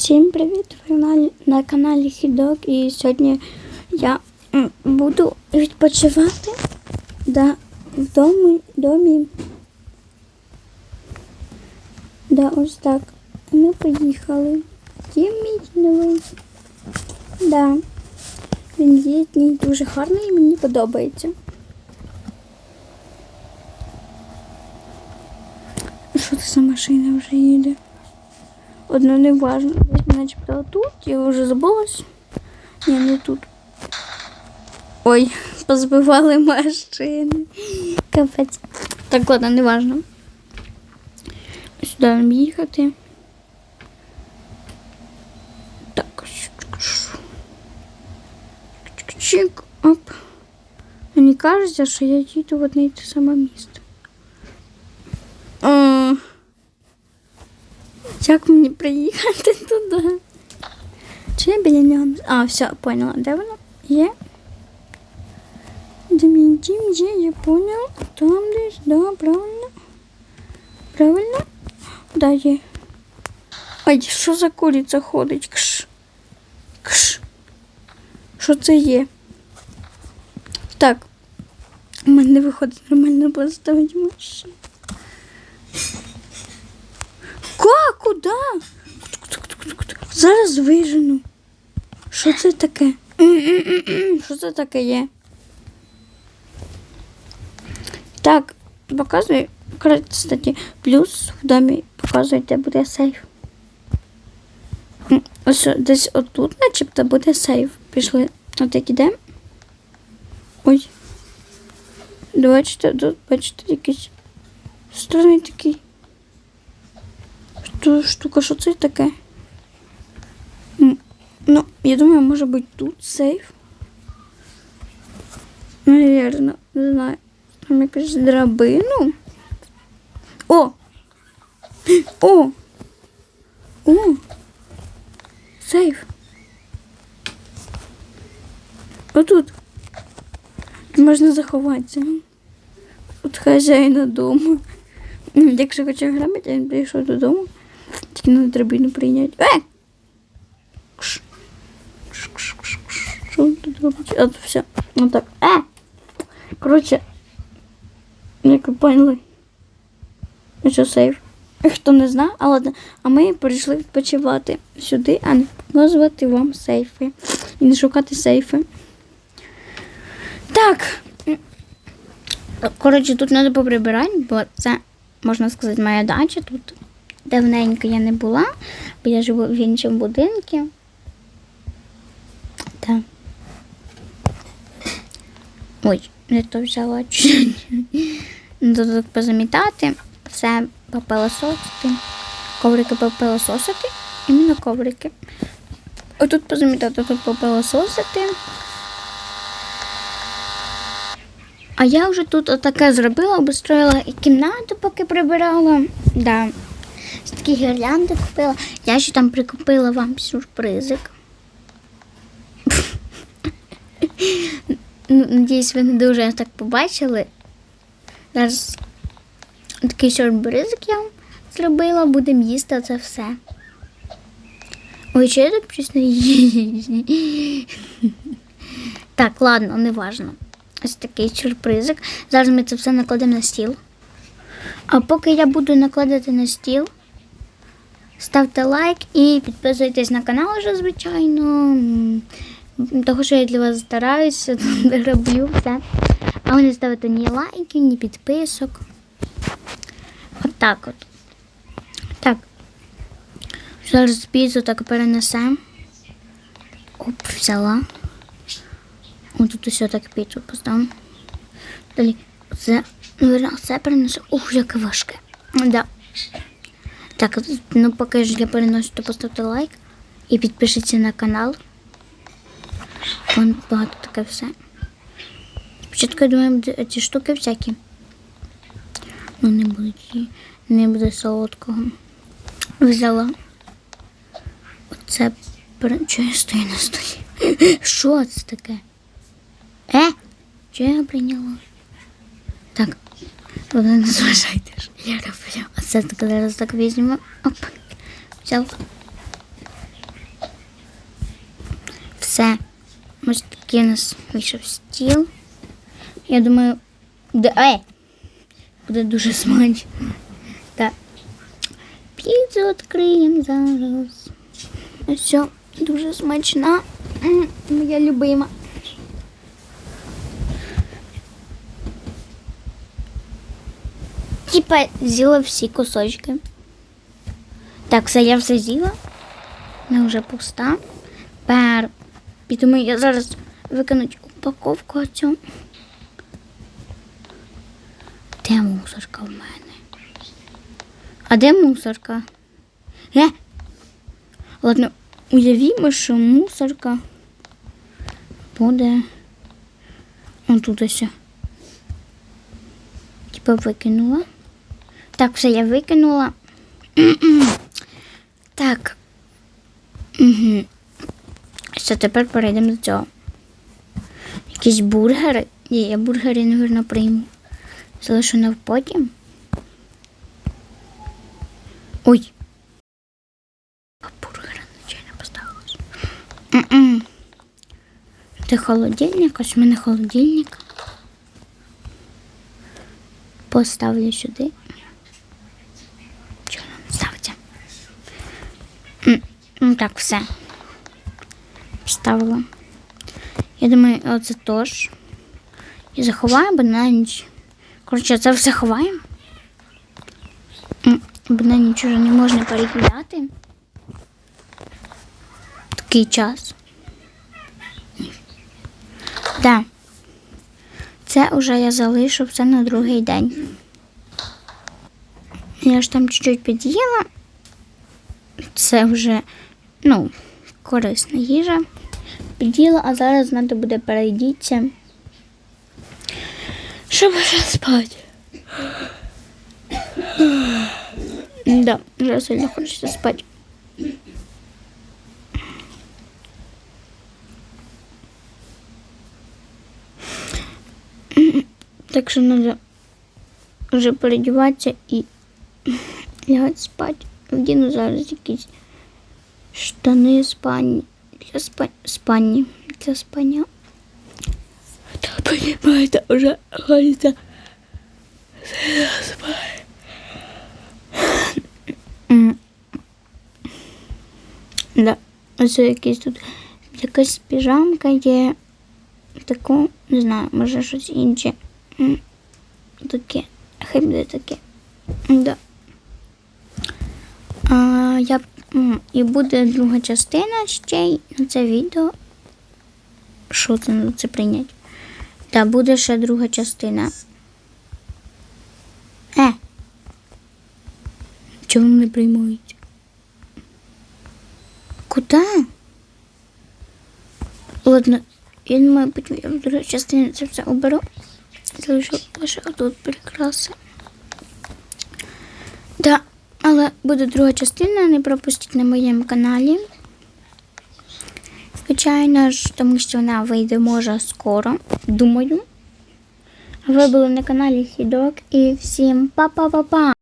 Всім привіт! Ви на, на каналі Хідок і сьогодні я буду відпочивати да, в домі, домі. Да, ось так. Ми поїхали. Дім мій новий. Да. Він літній, дуже гарний і мені подобається. Що це за машина вже їде? Одно не важно. Десь начебто тут, я вже забулась. Ні, не тут. Ой, позбивали машини. Капець. Так ладно, не важно. Сюди нам їхати. Так. чик-чик, оп. Мені кажеться, що я їду в одне і те саме місце. О, як мені приїхати туди? Чи я біля нього? А, все, поняла. Де воно? Є? Де мій дім є, я поняла. Там десь, да, правильно. Правильно? Да, є. Ай, що за куриця ходить? Кш. Кш. Що це є? Так. У мене не виходить нормально поставити машину. Куди? Зараз вижену. Що це таке? Що це таке є? Так, показує. Кстати, плюс в домі показує, де буде сейф. Ось десь отут, начебто, буде сейф. Пішли. От як ідемо. Ой. Бачите, тут, бачите, якийсь странний такий. Що штука, що це таке? Ну, я думаю, може бути тут сейф. Наверно, не знаю. Там якусь драбину. О! О! О! Сейф. Отут. Можна заховатися. От хазяїна дому. Якщо хоче грабити, він прийшов додому. Тільки на драбину прийняти. Е! Що він тут робить? От все. Ну так. Е! Коротше, як ви поняли. Ну що сейф? Хто не знав, а ладно. А ми прийшли відпочивати сюди, а не показувати вам сейфи. І не шукати сейфи. Так. Коротше, тут треба поприбирати, бо це, можна сказати, моя дача. Тут давненько я не була, бо я живу в іншому будинку. Так. Ой, не то взяла. Тут позамітати, все попилососити, коврики попилососити, іменно коврики. Отут позамітати, тут попилососити. А я вже тут отаке зробила, обустроїла і кімнату, поки прибирала. Да. Ось такі гірлянди купила. Я ще там прикупила вам сюрпризик. Надіюсь, ви не дуже так побачили. Зараз такий сюрпризик я вам зробила, будемо їсти це все. Ой, чи я тут щось? Так, ладно, не важно. Ось такий сюрпризик. Зараз ми це все накладемо на стіл. А поки я буду накладати на стіл, ставте лайк і підписуйтесь на канал вже, звичайно. Того, що я для вас стараюся, роблю все. А ви не ставите ні лайків, ні підписок. От так от. Так. Зараз піцу так перенесемо. Оп, взяла. О, тут усе так піцу поставимо. Далі це, наверное, це перенесу. Ух, яке важке. Да. Так, ну поки ж я переношу, то поставте лайк і підпишіться на канал. Вон багато таке все. Спочатку я думаю, ці штуки всякі. Ну, не будуть не буде солодкого. Взяла. Оце Чого я стою на столі? Що це таке? Е? Що я прийняла? Так, ви не зважайте, що я роблю. Тогда раз так видимо. Оп. Взял. Все. может, такий у нас вийшов стіл. Я думаю, да, э, Ай! буде дуже Да, Так. Піцу за зараз. Ну Все, дуже смачна. Моя любима. Типа з'їла всі кусочки. Так, все, я все з'їла. Вона вже пуста. Пер. І тому я зараз викину упаковку цю. Де мусорка в мене? А де мусорка? Е? Ладно, уявімо, що мусорка буде отут ось. Типа викинула. Так, все, я викинула. Так. Угу. Все, тепер перейдемо до цього. Якісь бургери. Ні, я бургери, мабуть, прийму. Залишу на потім. Ой. А бургера нечайно поставилась. М-м. Це холодильник, ось в мене холодильник. Поставлю сюди. Чого не ставиться? М, Ну так, все. Вставила. Я думаю, оце теж. І заховаю, бо на ніч. Коротше, це все ховаємо. Бо на ніч уже не можна перекидати. Такий час. Да. Це вже я залишу все на другий день. Я ж там чуть-чуть під'їла. Це вже, ну, корисна їжа. Під'їла, а зараз треба буде перейдіться. Щоб вже спати. Да, вже сильно хочеться спати. Так що треба вже передіватися і лягати спати. Вдіну зараз якісь штани спальні. Для спа... спальні. Для спання. Та понимаете, уже хочеться спати. М. Да. Ось якийсь тут якась піжамка є. Таку, не знаю, може щось інше. М. Таке. Хай буде таке. Да. А, я, м, і буде друга частина ще й на це відео. Що це на це прийняти? Та буде ще друга частина. Е. Чому не приймають? Куди? Ладно, я думаю, потім я в другій частині це все оберу. Залишу лише тут прикраси. Але буде друга частина, не пропустіть на моєму каналі. Звичайно ж, тому що вона вийде може скоро, думаю. Ви були на каналі Хідок і всім па-па-па-па!